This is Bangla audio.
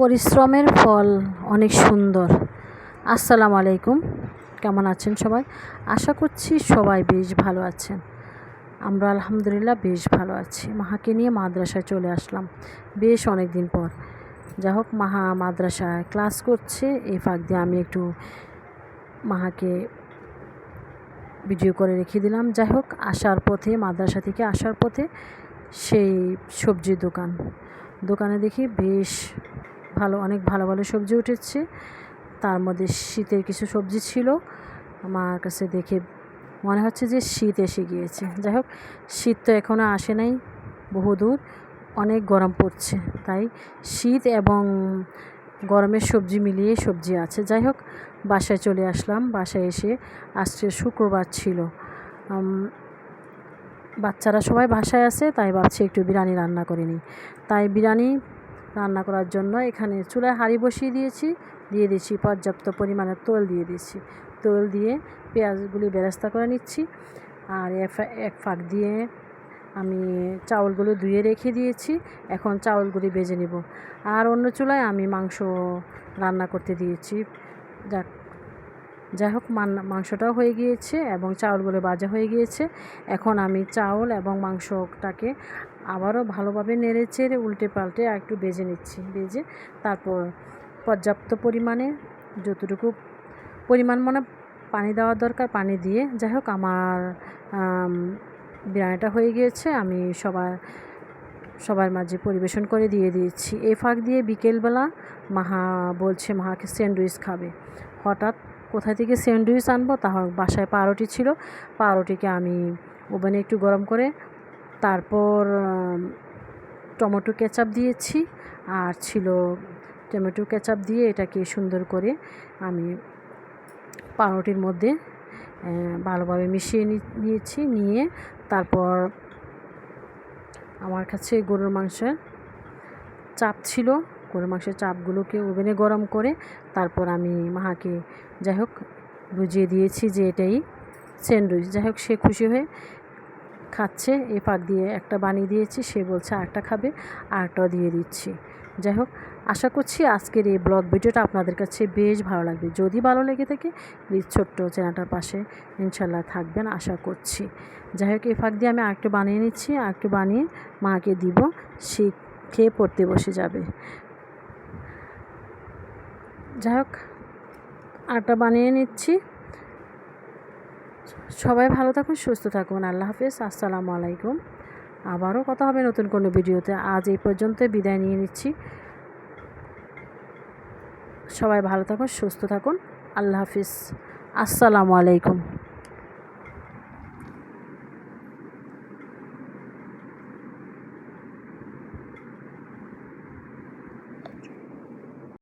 পরিশ্রমের ফল অনেক সুন্দর। আসসালামু আলাইকুম। কেমন আছেন সবাই? আশা করছি সবাই বেশ ভালো আছেন। আমরা আলহামদুলিল্লাহ বেশ ভালো আছি। মাহাকে নিয়ে মাদ্রাসায় চলে আসলাম বেশ অনেক দিন পর। যাই হোক, মাহা মাদ্রাসায় ক্লাস করছে। এই ফাঁক দিয়ে আমি একটু মাহাকে ভিডিও করে রেখে দিলাম। যাই হোক, আসার পথে, মাদ্রাসা থেকে আসার পথে সেই সবজির দোকান। দোকানে দেখি বেশ ভালো, অনেক ভালো ভালো সবজি উঠেছে। তার মধ্যে শীতের কিছু সবজি ছিল। আমার কাছে দেখে মনে হচ্ছে যে শীত এসে গিয়েছে। যাই হোক, শীত তো এখনও আসে নাই বহুদূর অনেক গরম পড়ছে। তাই শীত এবং গরমের সবজি মিলিয়ে সবজি আছে। যাই হোক, বাসায় চলে আসলাম। বাসায় এসে আজকে শুক্রবার ছিল। বাচ্চারা সবাই বাসায় আছে, তাই ভাবছি একটু বিরিয়ানি রান্না করে নিই। তাই বিরিয়ানি রান্না করার জন্য এখানে চুলায় হাঁড়ি বসিয়ে দিয়েছি, দিয়ে দিয়েছি পর্যাপ্ত পরিমাণে তোল দিয়ে দিয়েছি। তোল দিয়ে পেঁয়াজগুলি বেরাস্তা করে নিচ্ছি আর এক ফাঁক দিয়ে আমি চাউলগুলো ধুয়ে রেখে দিয়েছি। এখন চাউলগুলি বেজে নেব। আর অন্য চুলায় আমি মাংস রান্না করতে দিয়েছি। যাক যাই হোক মাংসটাও হয়ে গিয়েছে এবং চাউলগুলো বাজা হয়ে গিয়েছে। এখন আমি চাউল এবং মাংসটাকে আবারও ভালোভাবে নেড়ে চেড়ে উল্টে পাল্টে একটু বেজে নিচ্ছি। বেজে তারপর পর্যাপ্ত পরিমাণে যতটুকু পরিমাণ মনে পানি দেওয়ার দরকার পানি দিয়ে, যাই হোক, আমার বিরিয়ানিটা হয়ে গিয়েছে। আমি সবার সবার মাঝে পরিবেশন করে দিয়ে দিয়েছি। এ ফাঁক দিয়ে বিকেলবেলা মাহা বলছে, মাহাকে স্যান্ডউইচ খাবে। হঠাৎ কোথা থেকে স্যান্ডউইচ আনব তাহলে বাসায় পাউরুটি ছিল, পাউরুটিকে আমি ওভেনে একটু গরম করে তারপর টমেটো কেচাপ দিয়েছি, আর ছিল টমেটো কেচাপ দিয়ে এটাকে সুন্দর করে আমি পাউরুটির মধ্যে ভালোভাবে মিশিয়ে নিয়েছি, নিয়ে তারপর আমার কাছে গরুর মাংসের চাপ ছিল গরুর মাংসের চাপগুলোকে ওভেনে গরম করে তারপর আমি মাহাকে যাই হোক বুঝিয়ে দিয়েছি যে এটাই স্যান্ডউইচ। যাই হোক, সে খুশি হয়ে খাচ্ছে, এ পাক দিয়ে একটা বানিয়ে দিয়েছি, সে বলছে আরেকটা খাবে, আরেকটাও দিয়ে দিচ্ছি। যাই হোক, আশা করছি আজকের এই ব্লগ ভিডিওটা আপনাদের কাছে বেশ ভালো লাগবে। যদি ভালো লেগে থাকে, প্লিজ ছোট্ট চ্যানেলটার পাশে ইনশাল্লাহ থাকবেন, আশা করছি। যাই হোক এই ফাঁক দিয়ে আমি আরেকটু বানিয়ে নিচ্ছি, আরেকটু বানিয়ে মাকে দিব, সে খেয়ে পড়তে বসে যাবে। যাই হোক, আটা বানিয়ে নিচ্ছি। সবাই ভালো থাকুন, সুস্থ থাকুন, আল্লাহ হাফিজ, আসসালামু আলাইকুম। আবারও কথা হবে নতুন কোনো ভিডিওতে। আজ এই পর্যন্ত বিদায় নিয়ে নিচ্ছি। সবাই ভালো থাকুন, সুস্থ থাকুন, আল্লাহ হাফিজ, আসসালামু আলাইকুম।